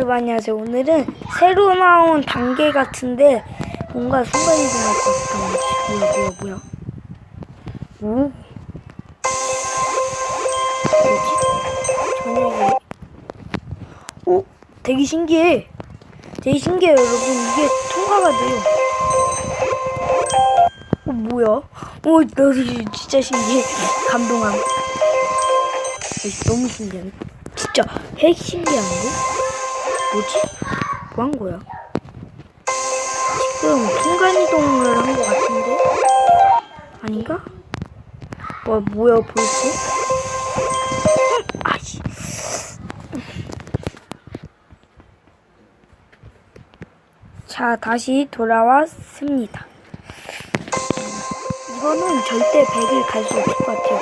여러분 안녕하세요. 오늘은 새로 나온 단계 같은데 뭔가 순간이동할 것 같다. 뭐야 뭐야 뭐야. 오. 뭐지? 저녁에. 오, 되게 신기해. 되게 신기해요, 여러분. 이게 통과가 돼요. 어, 뭐야? 오, 나 진짜 신기해. 감동함. 너무 신기하네. 진짜 핵 신기한데? 뭐지? 뭐 한 거야? 지금 순간이동을 한것 같은데? 아닌가? 뭐, 뭐야? 음, 아씨. 자, 다시 돌아왔습니다. 이거는 절대 100을 갈수 없을 것 같아요.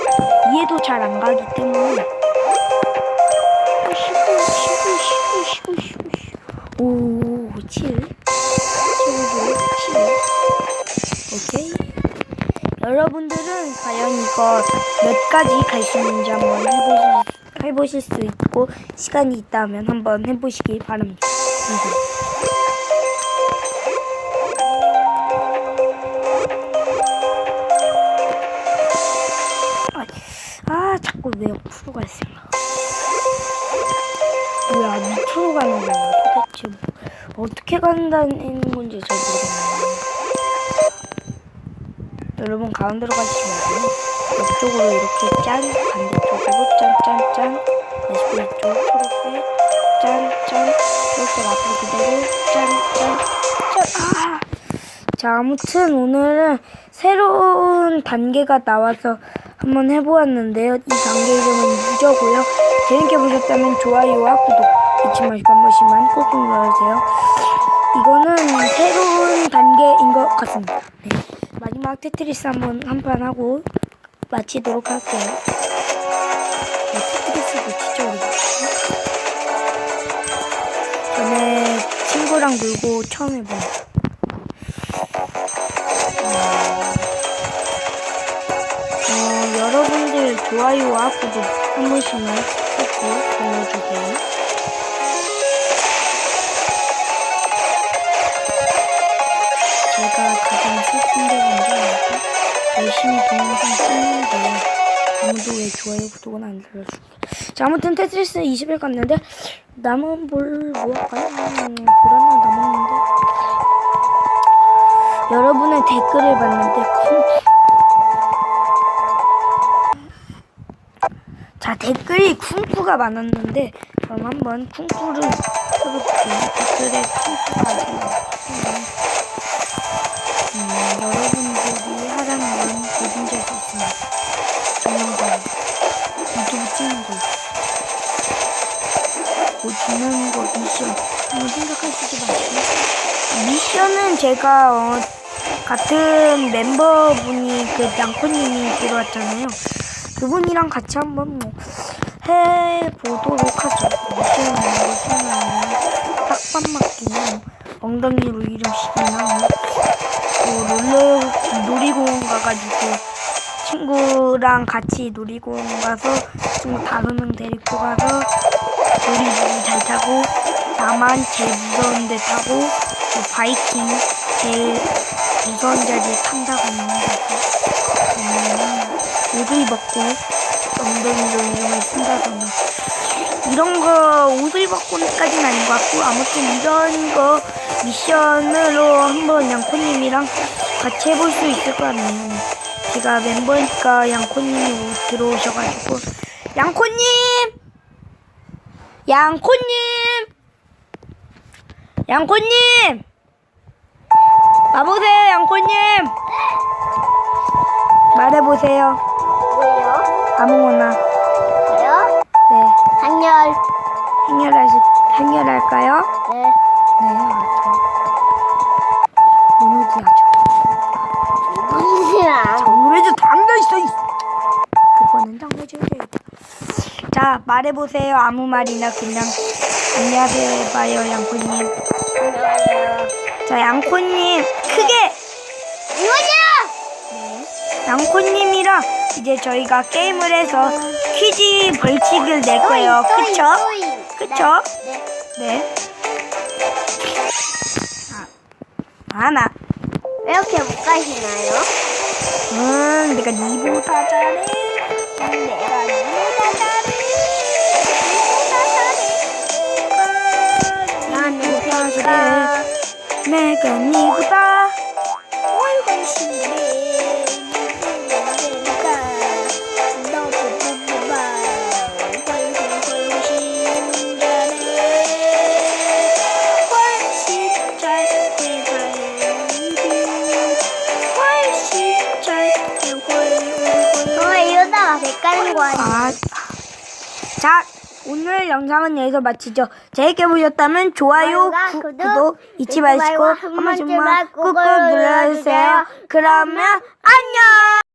이해도 잘 안 가기 때문에. 여러분들은 과연 이거 몇 가지 갈수 있는지 한번 해보실, 해보실 수 있고, 시간이 있다면 한번 해보시기 바랍니다. 아, 아 자꾸 왜 옆으로 갈 생각 뭐야 밑으로 가는 거야? 도대체 뭐, 어떻게 간다는 건지 잘 모르겠네요 여러분 가운데로 말고 옆쪽으로 이렇게 짠 반대쪽으로 짠짠짠 다시 또 이쪽 초록색 짠짠 초록색 앞으로 그대로 짠짠 짠 아! 자, 아무튼 오늘은 새로운 단계가 나와서 한번 해보았는데요. 이 단계 이름은 유저고요. 재밌게 보셨다면 좋아요와 구독 잊지 마시고 한 번씩만 꼭 눌러주세요. 이거는 새로운 단계인 것 같습니다. 네. 마지막 테트리스 한번 한 판 하고 마치도록 할게요. 네, 테트리스도 진짜 어렵거든요. 전에 친구랑 놀고 처음 해보는 어, 여러분들 좋아요와 구독 한 번씩만 꼭 눌러주세요. 제가 가장 슬픈 게 뭔지? 열심히 동영상 찍는데 아무도 왜 좋아요 구독은 안 눌러줄까? 자 아무튼 테트리스 20일 갔는데 남은 뭘뭐 할까요? 음, 보라나 남았는데 여러분의 댓글을 봤는데 자 댓글이 쿵푸가 많았는데 그럼 한번 쿵푸를 해볼게요 댓글에 쿵푸가 많았는데 미션은 제가 어, 같은 멤버분이 그 양코님이 들어왔잖아요. 그분이랑 같이 한번 뭐 해보도록 하죠. 미션 아니고 수는 딱밤 맞기는 엉덩이로 이름씩이나 뭐 롤러 놀이공원 가가지고 친구랑 같이 놀이공원 가서 친구 다섯 명 데리고 가서 놀이기구 잘 타고 나만 제일 무서운 데 타고 뭐 바이킹 제일 무서운 자리에 탄다고 거고 아니면 옷을 벗고 엉덩이로 이름을 쓴다거나. 이런 거 옷을 벗고까지는 아닌 것 같고 아무튼 이런 거 미션으로 한번 양코님이랑 같이 해볼 수 있을 것 같네요. 제가 멤버니까 양코님이 들어오셔가지고. 양코님! 양코님! 양코님 와보세요 양코님 말해보세요 뭐예요? 아무거나 저요? 네 한열. 행렬하시 행렬할까요? 네. 네 알았죠 무너지하죠 무슨이야? 정글에도 담겨 있어 이 그거는 정해줘야 자 말해보세요 아무 말이나 그냥 안녕하세요 해봐요 양코님. 자 양코님 크게 이거죠? 네. 양코님이랑 이제 저희가 게임을 해서 퀴즈 벌칙을 낼 거예요. 그쵸? 그쵸? 네. 네. 하나. 왜 이렇게 못 가시나요? 응, 내가 니보다 잘해. 응, 내가 니보다 잘해. 니보다 잘해. 누굴까? 잘해. 내가 니보다 훨씬 잘해. 니보다 너보다 훨씬 훨씬 잘해. 훨씬 잘해. 훨씬 잘해. 훨씬 어, 이러다가 배 까는 거 아니야? 아, 자, 오늘 영상은 여기서 마치죠. 재밌게 보셨다면 좋아요, 구, 구독 잊지 마시고 한한 번씩만 꾹꾹. 눌러주세요. 그러면 안녕!